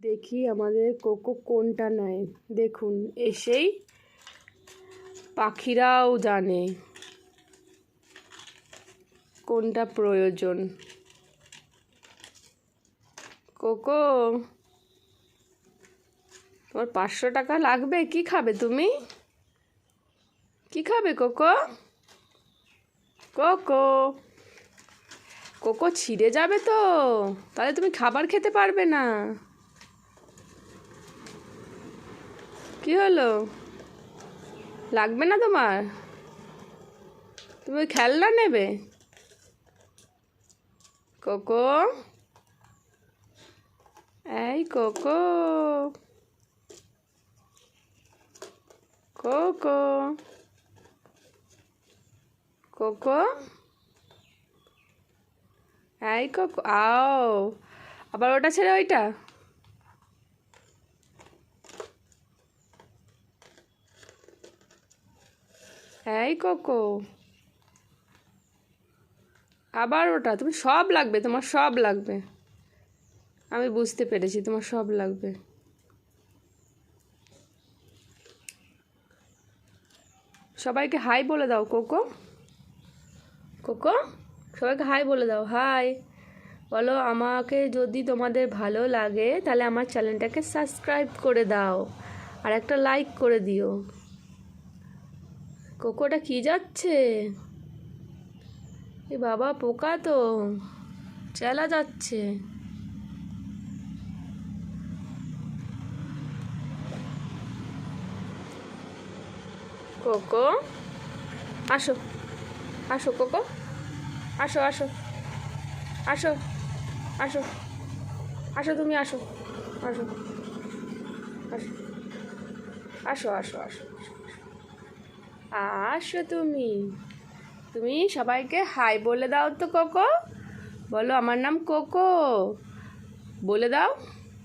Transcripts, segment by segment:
দেখি আমাদের কোকো কোনটা নেয়। দেখুন, এসেই পাখিরাও জানে কোনটা প্রয়োজন। কোকো, তোমার পাঁচশো টাকা লাগবে? কি খাবে তুমি? কি খাবে কোকো? কোকো কোকো ছিঁড়ে যাবে তো? তাহলে তুমি খাবার খেতে পারবে না। কি হলো? লাগবে না তোমার? তুমি খেলনা নেবে? কোকো? এই কোকো। কোকো। কোকো? এই কোকো, আও। আবার ওটা ছেড়ে ওইটা? এই কোকো। আবার ওটা, তুমি সব লাগবে, তোমার সব লাগবে। আমি বুঝতে পেরেছি, তোমার সব লাগবে। সবাইকে হাই বলে দাও, কোকো। কোকো, সবাইকে হাই বলে দাও, হাই। বলো, আমাকে যদি তোমাদের ভালো লাগে, তাহলে আমার চ্যানেলটাকে সাবস্ক্রাইব করে দাও। আর একটা লাইক করে দিও। কোকোটা কি যাচ্ছে? এ বাবা, পোকা তো। চেলা যাচ্ছে। কোকো, আসো। আসো কোকো। আসো আসো। আসো আসো। আসো তুমি, আসো। আসো। আসো আসো আসো আসো। আসো তুমি। তুমি সবাইকে হাই বলে দাও তো, কোকো। বলো আমার নাম কোকো। বলে দাও।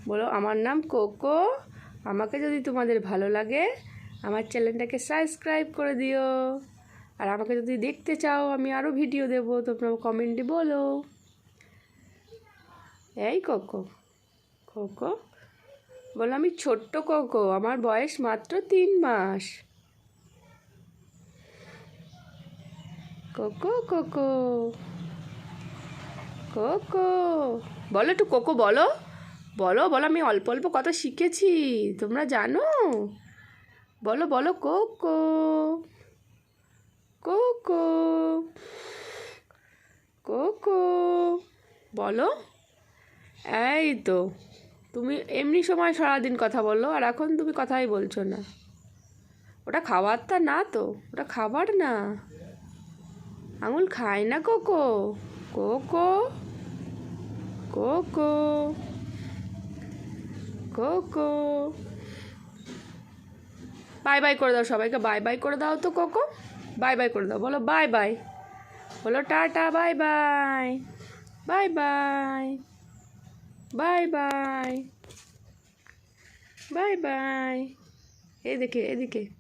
বলো আমার নাম কোকো। আমাকে যদি তোমাদের ভালো লাগে, আমার চ্যানেলটাকে সাবস্ক্রাইব করে দিও। আর আমাকে যদি দেখতে চাও, আমি আরও ভিডিও দেবো। তোমরা কমেন্টে বলো। এই কোকো। কোকো? বলো আমি ছোট্ট কোকো। আমার বয়স মাত্র তিন মাস। Cocoa cocoa. কোকো। বলো একটু কোকো বলো। বলো বলো, আমি অল্প অল্প কথা শিখেছি, তোমরা জানো? বলো বলো, কোকো। কোকো। কোকো। বলো। এই তো, তুমি এমনি সময় সারাদিন কথা বলো, আর এখন তুমি কথাই বলছো না। ওটা খাবারটা না তো, ওটা খাবার না। আঙুল খায় না, cocoa. Cocoa. Cocoa. Cocoa. Bye bye করে দাও সবাইকে, বাই বাই করে দাও তো, কোকো। বাই বাই করে দাও, বলো বাই বাই। বলো tata, bye bye. Bye bye. Bye bye. Bye bye. এদিকে এদিকে